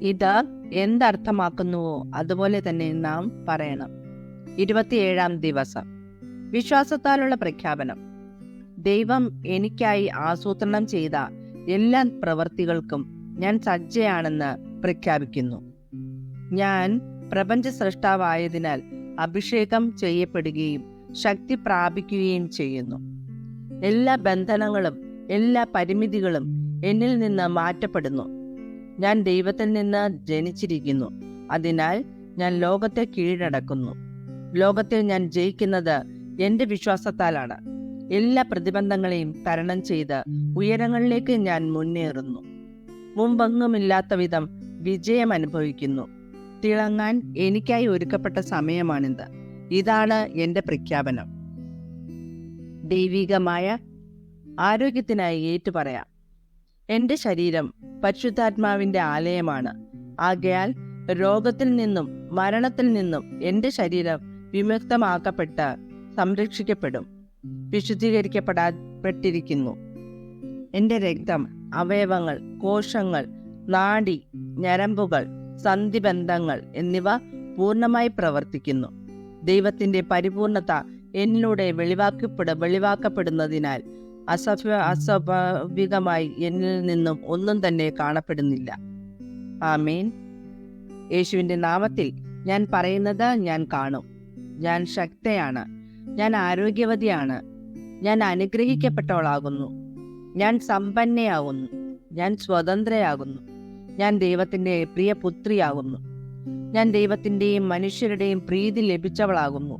ഇത് എന്തർത്ഥമാക്കുന്നുവോ അതുപോലെ തന്നെ നാം പറയണം. ഇരുപത്തിയേഴാം ദിവസം. വിശ്വാസത്താലുള്ള പ്രഖ്യാപനം. ദൈവം എനിക്കായി ആസൂത്രണം ചെയ്ത എല്ലാ പ്രവൃത്തികൾക്കും ഞാൻ സജ്ജയാണെന്ന് പ്രഖ്യാപിക്കുന്നു. ഞാൻ പ്രപഞ്ച സൃഷ്ടാവായതിനാൽ അഭിഷേകം ചെയ്യപ്പെടുകയും ശക്തി പ്രാപിക്കുകയും ചെയ്യുന്നു. എല്ലാ ബന്ധനങ്ങളും എല്ലാ പരിമിതികളും എന്നിൽ നിന്ന് മാറ്റപ്പെടുന്നു. ഞാൻ ദൈവത്തിൽ നിന്ന് ജനിച്ചിരിക്കുന്നു. അതിനാൽ ഞാൻ ലോകത്തെ കീഴടക്കുന്നു. ലോകത്തിൽ ഞാൻ ജയിക്കുന്നത് എന്റെ വിശ്വാസത്താലാണ്. എല്ലാ പ്രതിബന്ധങ്ങളെയും തരണം ചെയ്ത് ഉയരങ്ങളിലേക്ക് ഞാൻ മുന്നേറുന്നു. മുമ്പെങ്ങുമില്ലാത്ത വിധം വിജയം അനുഭവിക്കുന്നു. തിളങ്ങാൻ എനിക്കായി ഒരുക്കപ്പെട്ട സമയമാണിത്. ഇതാണ് എന്റെ പ്രഖ്യാപനം. ദൈവികമായ ആരോഗ്യത്തിനായി ഏറ്റുപറയാം. എന്റെ ശരീരം പരിശുദ്ധാത്മാവിന്റെ ആലയമാണ്. ആകയാൽ രോഗത്തിൽ നിന്നും മരണത്തിൽ നിന്നും എന്റെ ശരീരം വിമുക്തമാക്കപ്പെട്ട് സംരക്ഷിക്കപ്പെടും. വിശുദ്ധീകരിക്കപ്പെടാപ്പെട്ടിരിക്കുന്നു. എന്റെ രക്തം അവയവങ്ങൾ കോശങ്ങൾ നാഡി ഞരമ്പുകൾ സന്ധിബന്ധങ്ങൾ എന്നിവ പൂർണമായി പ്രവർത്തിക്കുന്നു. ദൈവത്തിന്റെ പരിപൂർണത എന്നിലൂടെ വെളിവാക്കപ്പെട വെളിവാക്കപ്പെടുന്നതിനാൽ അസഭ്യ അസ്വാഭാവികമായി എന്നിൽ നിന്നും ഒന്നും തന്നെ കാണപ്പെടുന്നില്ല. ആമീൻ. യേശുവിന്റെ നാമത്തിൽ ഞാൻ പറയുന്നത് ഞാൻ കാണും. ഞാൻ ശക്തയാണ്. ഞാൻ ആരോഗ്യവതിയാണ്. ഞാൻ അനുഗ്രഹിക്കപ്പെട്ടവളാകുന്നു. ഞാൻ സമ്പന്നയാകുന്നു ഞാൻ സ്വതന്ത്രയാകുന്നു. ഞാൻ ദൈവത്തിന്റെ പ്രിയ പുത്രിയാകുന്നു. ഞാൻ ദൈവത്തിന്റെയും മനുഷ്യരുടെയും പ്രീതി ലഭിച്ചവളാകുന്നു.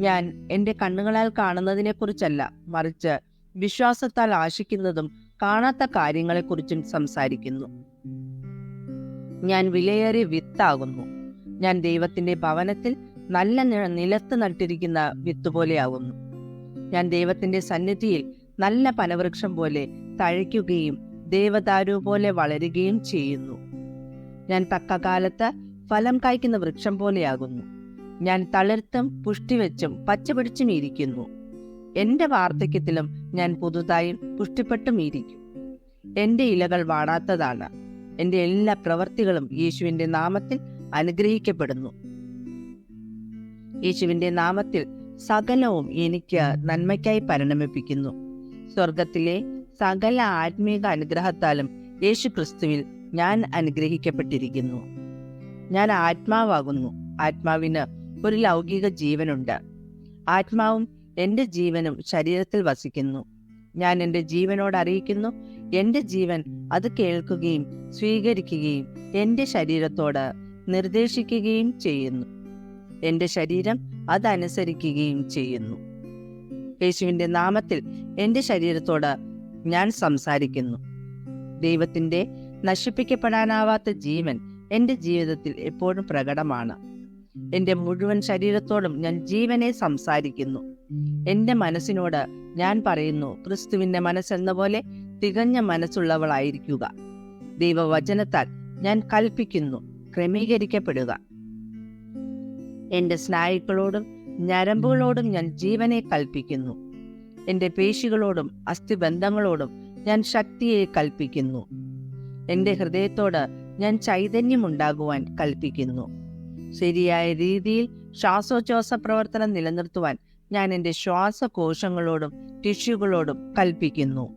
ഞാൻ എന്റെ കണ്ണുകളാൽ കാണുന്നതിനെക്കുറിച്ചല്ല മറിച്ച് വിശ്വാസത്താൽ ആശിക്കുന്നതും കാണാത്ത കാര്യങ്ങളെക്കുറിച്ചും സംസാരിക്കുന്നു. ഞാൻ വിലയേറിയ വിത്താകുന്നു. ഞാൻ ദൈവത്തിന്റെ ഭവനത്തിൽ നല്ല നിലത്ത് നട്ടിരിക്കുന്ന വിത്ത് പോലെയാകുന്നു ഞാൻ ദൈവത്തിന്റെ സന്നിധിയിൽ നല്ല പനവൃക്ഷം പോലെ തഴയ്ക്കുകയും ദേവദാരു പോലെ വളരുകയും ചെയ്യുന്നു. ഞാൻ തക്കകാലത്ത് ഫലം കായ്ക്കുന്ന വൃക്ഷം പോലെയാകുന്നു. ഞാൻ തളിർത്തും പുഷ്ടിവെച്ചും പച്ചപിടിച്ചും ഇരിക്കുന്നു. എന്റെ വാർദ്ധക്യത്തിലും ഞാൻ പുതുതായും പുഷ്ടിപ്പെട്ടും ഇരിക്കും എന്റെ ഇലകൾ വാടാത്തതാണ്. എന്റെ എല്ലാ പ്രവർത്തികളും യേശുവിന്റെ നാമത്തിൽ അനുഗ്രഹിക്കപ്പെടുന്നു. യേശുവിന്റെ നാമത്തിൽ സകലവും എനിക്ക് നന്മയ്ക്കായി പരിണമിപ്പിക്കുന്നു. സ്വർഗത്തിലെ സകല ആത്മീക അനുഗ്രഹത്താലും യേശു ക്രിസ്തുവിൽ ഞാൻ അനുഗ്രഹിക്കപ്പെട്ടിരിക്കുന്നു. ഞാൻ ആത്മാവാകുന്നു. ആത്മാവിന് ഒരു ലൗകിക ജീവനുണ്ട്. ആത്മാവും എന്റെ ജീവനും ശരീരത്തിൽ വസിക്കുന്നു. ഞാൻ എന്റെ ജീവനോട് അറിയിക്കുന്നു. എന്റെ ജീവൻ അത് കേൾക്കുകയും സ്വീകരിക്കുകയും എന്റെ ശരീരത്തോട് നിർദ്ദേശിക്കുകയും ചെയ്യുന്നു. എന്റെ ശരീരം അതനുസരിക്കുകയും ചെയ്യുന്നു. യേശുവിന്റെ നാമത്തിൽ എന്റെ ശരീരത്തോട് ഞാൻ സംസാരിക്കുന്നു. ദൈവത്തിന്റെ നശിപ്പിക്കപ്പെടാനാവാത്ത ജീവൻ എന്റെ ജീവിതത്തിൽ എപ്പോഴും പ്രകടമാണ്. എന്റെ മുഴുവൻ ശരീരത്തോടും ഞാൻ ജീവനെ സംസാരിക്കുന്നു. എന്റെ മനസ്സിനോട് ഞാൻ പറയുന്നു ക്രിസ്തുവിന്റെ മനസ്സെന്ന പോലെ തികഞ്ഞ മനസ്സുള്ളവളായിരിക്കുക. ദൈവവചനത്താൽ ഞാൻ കൽപ്പിക്കുന്നു ക്രമീകരിക്കപ്പെടുക. എന്റെ സ്നായുക്കളോടും ഞരമ്പുകളോടും ഞാൻ ജീവനെ കൽപ്പിക്കുന്നു. എന്റെ പേശികളോടും അസ്ഥിബന്ധങ്ങളോടും ഞാൻ ശക്തിയെ കൽപ്പിക്കുന്നു. എന്റെ ഹൃദയത്തോട് ഞാൻ ചൈതന്യമുണ്ടാകുവാൻ കൽപ്പിക്കുന്നു. ശരിയായ രീതിയിൽ ശ്വാസോച്ഛ്വാസ പ്രവർത്തനം നിലനിർത്തുവാൻ ഞാൻ എന്റെ ശ്വാസകോശങ്ങളോടും ടിഷ്യൂകളോടും കൽപ്പിക്കുന്നു.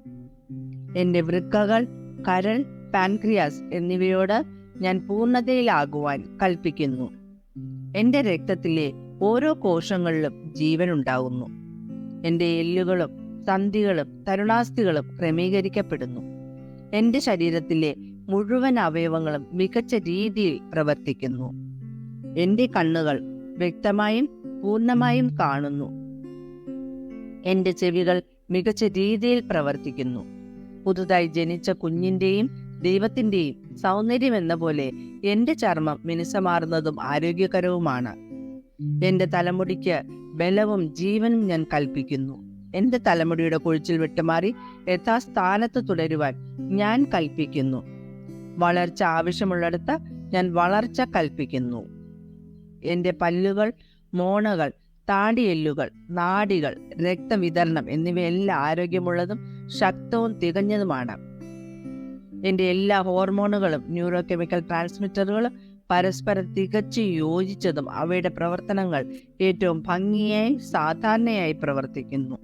എന്റെ വൃക്കകൾ കരൾ പാൻക്രിയാസ് എന്നിവയോട് ഞാൻ പൂർണതയിലാകുവാൻ കൽപ്പിക്കുന്നു. എന്റെ രക്തത്തിലെ ഓരോ കോശങ്ങളിലും ജീവൻ ഉണ്ടാകുന്നു എന്റെ എല്ലുകളും സന്ധികളും തരുണാസ്ഥികളും ക്രമീകരിക്കപ്പെടുന്നു. എന്റെ ശരീരത്തിലെ മുഴുവൻ അവയവങ്ങളും മികച്ച രീതിയിൽ പ്രവർത്തിക്കുന്നു. എന്റെ കണ്ണുകൾ വ്യക്തമായും പൂർണമായും കാണുന്നു. എന്റെ ചെവികൾ മികച്ച രീതിയിൽ പ്രവർത്തിക്കുന്നു. പുതുതായി ജനിച്ച കുഞ്ഞിന്റെയും ദൈവത്തിന്റെയും സൗന്ദര്യം എന്ന പോലെ എന്റെ ചർമ്മം മിനുസമാർന്നതും ആരോഗ്യകരവുമാണ്. എന്റെ തലമുടിക്ക് ബലവും ജീവനും ഞാൻ കൽപ്പിക്കുന്നു. എന്റെ തലമുടിയുടെ കൊഴിച്ചിൽ വിട്ടുമാറി യഥാസ്ഥാനത്ത് തുടരുവാൻ ഞാൻ കൽപ്പിക്കുന്നു. വളർച്ച ആവശ്യമുള്ളിടത്ത് ഞാൻ വളർച്ച കൽപ്പിക്കുന്നു. എന്റെ പല്ലുകൾ മോണകൾ താടിയെല്ലുകൾ നാടികൾ രക്തവിതരണം എന്നിവയെല്ലാം ആരോഗ്യമുള്ളതും ശക്തവും തികഞ്ഞതുമാണ്. എന്റെ എല്ലാ ഹോർമോണുകളും ന്യൂറോ കെമിക്കൽ ട്രാൻസ്മിറ്ററുകളും പരസ്പരം തികച്ചു യോജിച്ചതും അവയുടെ പ്രവർത്തനങ്ങൾ ഏറ്റവും ഭംഗിയായി സാധാരണയായി പ്രവർത്തിക്കുന്നു.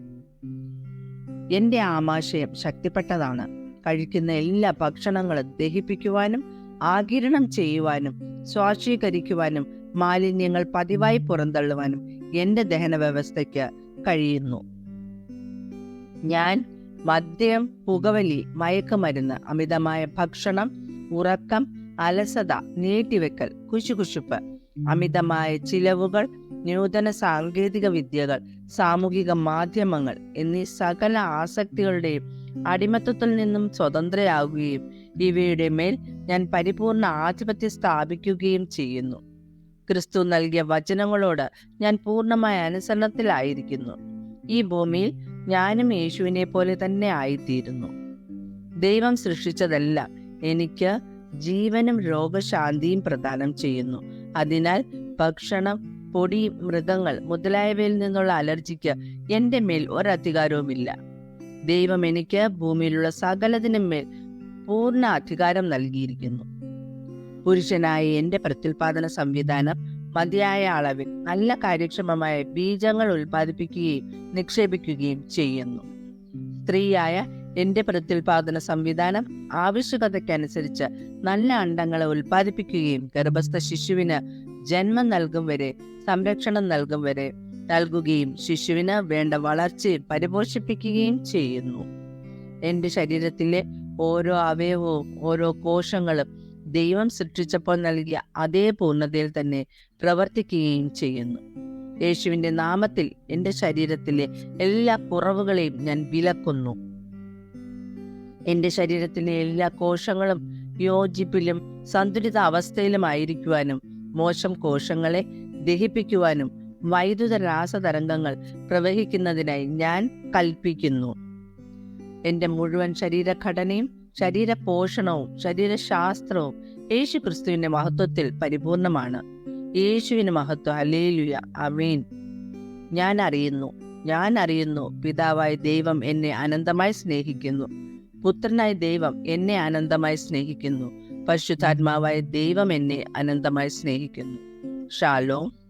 എന്റെ ആമാശയം ശക്തിപ്പെട്ടതാണ്. കഴിക്കുന്ന എല്ലാ ഭക്ഷണങ്ങളും ദഹിപ്പിക്കുവാനും ആകിരണം ചെയ്യുവാനും സ്വാശീകരിക്കുവാനും മാലിന്യങ്ങൾ പതിവായി പുറന്തള്ളുവാനും എന്റെ ദഹന വ്യവസ്ഥയ്ക്ക് കഴിയുന്നു. ഞാൻ മദ്യം പുകവലി മയക്കുമരുന്ന് അമിതമായ ഭക്ഷണം ഉറക്കം അലസത നീട്ടിവെക്കൽ കുശുകുശുപ്പ് അമിതമായ ചിലവുകൾ നൂതന സാങ്കേതിക വിദ്യകൾ സാമൂഹിക മാധ്യമങ്ങൾ എന്നീ സകല ആസക്തികളുടെയും അടിമത്തത്തിൽ നിന്നും സ്വതന്ത്രയാകുകയും ഇവയുടെ മേൽ ഞാൻ പരിപൂർണ ആധിപത്യം സ്ഥാപിക്കുകയും ചെയ്യുന്നു. ക്രിസ്തു നൽകിയ വചനങ്ങളോട് ഞാൻ പൂർണമായ അനുസരണത്തിലായിരിക്കുന്നു. ഈ ഭൂമിയിൽ ഞാനും യേശുവിനെ പോലെ തന്നെ ആയിത്തീരുന്നു. ദൈവം സൃഷ്ടിച്ചതെല്ലാം എനിക്ക് ജീവനും രോഗശാന്തിയും പ്രദാനം ചെയ്യുന്നു. അതിനാൽ ഭക്ഷണം പൊടി മൃഗങ്ങൾ മുതലായവയിൽ നിന്നുള്ള അലർജിക്ക് എന്റെ മേൽ ഒരധികാരവുമില്ല. ദൈവം എനിക്ക് ഭൂമിയിലുള്ള സകലതിനും മേൽ പൂർണ അധികാരം നൽകിയിരിക്കുന്നു. പുരുഷനായ എന്റെ പ്രത്യുൽപാദന സംവിധാനം മതിയായ അളവിൽ നല്ല കാര്യക്ഷമമായ ബീജങ്ങൾ ഉൽപ്പാദിപ്പിക്കുകയും നിക്ഷേപിക്കുകയും ചെയ്യുന്നു. സ്ത്രീയായ എന്റെ പ്രത്യുൽപാദന സംവിധാനം ആവശ്യകതയ്ക്കനുസരിച്ച് നല്ല അണ്ടങ്ങളെ ഉൽപ്പാദിപ്പിക്കുകയും ഗർഭസ്ഥ ശിശുവിന് ജന്മം നൽകും വരെ സംരക്ഷണം നൽകും വരെ നൽകുകയും ശിശുവിന് വേണ്ട വളർച്ചയും പരിപോഷിപ്പിക്കുകയും ചെയ്യുന്നു. എന്റെ ശരീരത്തിലെ ഓരോ അവയവവും ഓരോ കോശങ്ങളും ദൈവം സൃഷ്ടിച്ചപ്പോൾ നൽകിയ അതേ പൂർണതയിൽ തന്നെ പ്രവർത്തിക്കുകയും ചെയ്യുന്നു. യേശുവിന്റെ നാമത്തിൽ എന്റെ ശരീരത്തിലെ എല്ലാ കുറവുകളെയും ഞാൻ വിലക്കുന്നു. എന്റെ ശരീരത്തിലെ എല്ലാ കോശങ്ങളും യോജിപ്പിലും സന്തുലിത അവസ്ഥയിലുമായിരിക്കുവാനും മോശം കോശങ്ങളെ ദഹിപ്പിക്കുവാനും വൈദ്യുത രാസതരംഗങ്ങൾ പ്രവഹിക്കുന്നതിനായി ഞാൻ കൽപ്പിക്കുന്നു. എന്റെ മുഴുവൻ ശരീരഘടനയും ശരീര പോഷണവും ശരീരശാസ്ത്രവും യേശു ക്രിസ്തുവിന്റെ മഹത്വത്തിൽ പരിപൂർണമാണ്. യേശുവിന് മഹത്വം. അലേലുയ അമീൻ ഞാൻ അറിയുന്നു. ഞാൻ അറിയുന്നു. പിതാവായ ദൈവം എന്നെ അനന്തമായി സ്നേഹിക്കുന്നു. പുത്രനായ ദൈവം എന്നെ അനന്തമായി സ്നേഹിക്കുന്നു. പരിശുദ്ധാത്മാവായ ദൈവം എന്നെ അനന്തമായി സ്നേഹിക്കുന്നു. ഷാലോം.